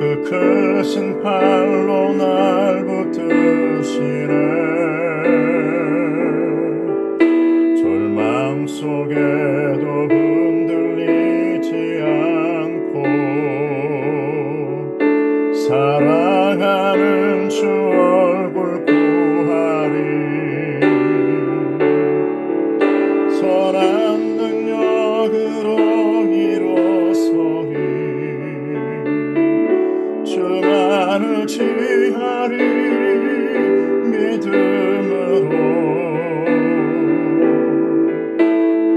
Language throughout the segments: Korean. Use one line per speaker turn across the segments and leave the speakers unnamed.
그 크신 팔 지하리 믿음으로.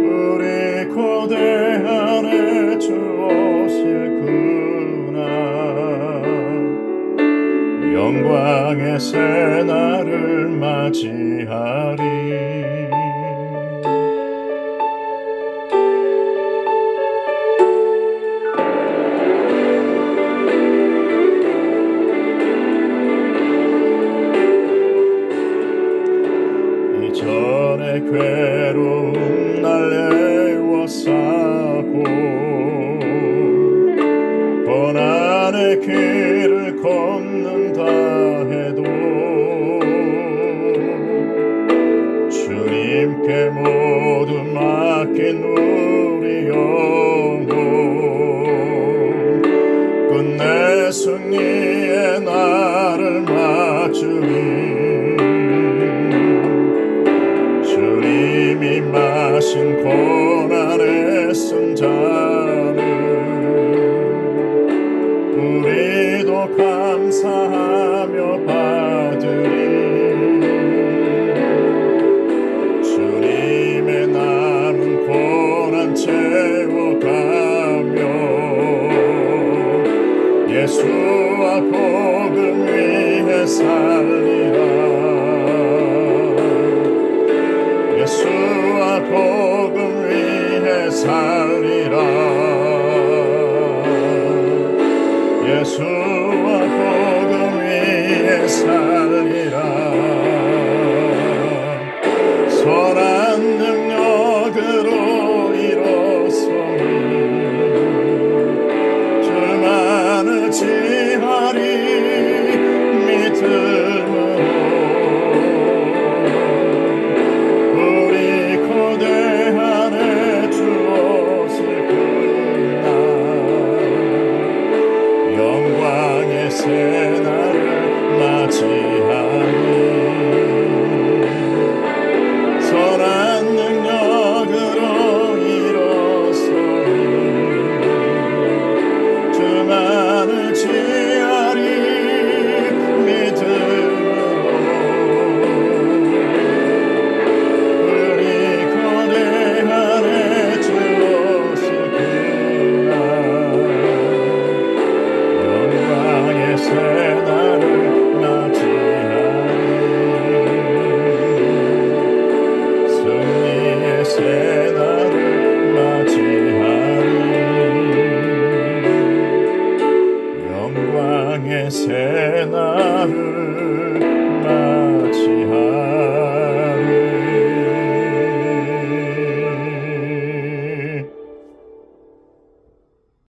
우리 고대 안에 주 오실 그날 영광의 새 날을 맞이하리 괴로움 날 애워싸고 고난의 길을 걷는다 해도 주님께 모두 맡긴 우리 영혼 끝내 승리의 날을 맞으리 마신 고난의 쓴잔을 우리도 감사하며 받으리. 주님의 남은 고난 채워가며 예수와 복음 위해 살리라 살리라. 예수